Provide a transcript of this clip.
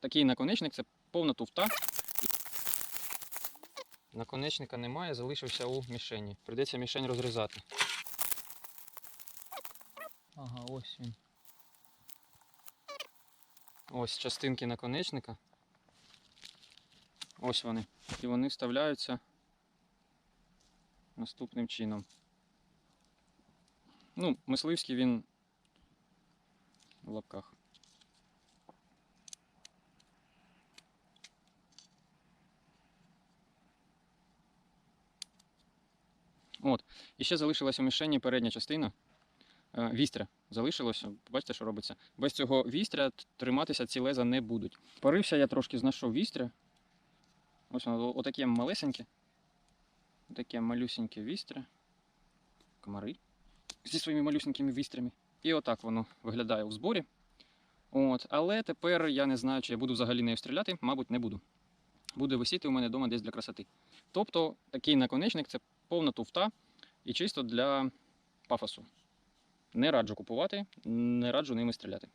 такий наконечник це повна туфта. Наконечника немає, залишився у мішені. Прийдеться мішень розрізати. Ага, ось він. Ось частинки наконечника. Ось вони. І вони вставляються наступним чином. Ну, мисливський він в лапках. От. І ще залишилася у мішені передня частина. Е, Вістря залишилося. Бачите, що робиться? Без цього вістря триматися ці леза не будуть. Порився я трошки знайшов вістря. Ось воно отаке малесеньке. Таке малюсеньке вістря. Комари. Зі своїми малюсенькими вістрями. І отак воно виглядає у зборі. От. Але тепер я не знаю, чи я буду взагалі нею стріляти, мабуть, не буду. Буде висіти у мене вдома десь для красоти. Тобто такий наконечник це повна туфта і чисто для пафосу. Не раджу купувати, не раджу ними стріляти.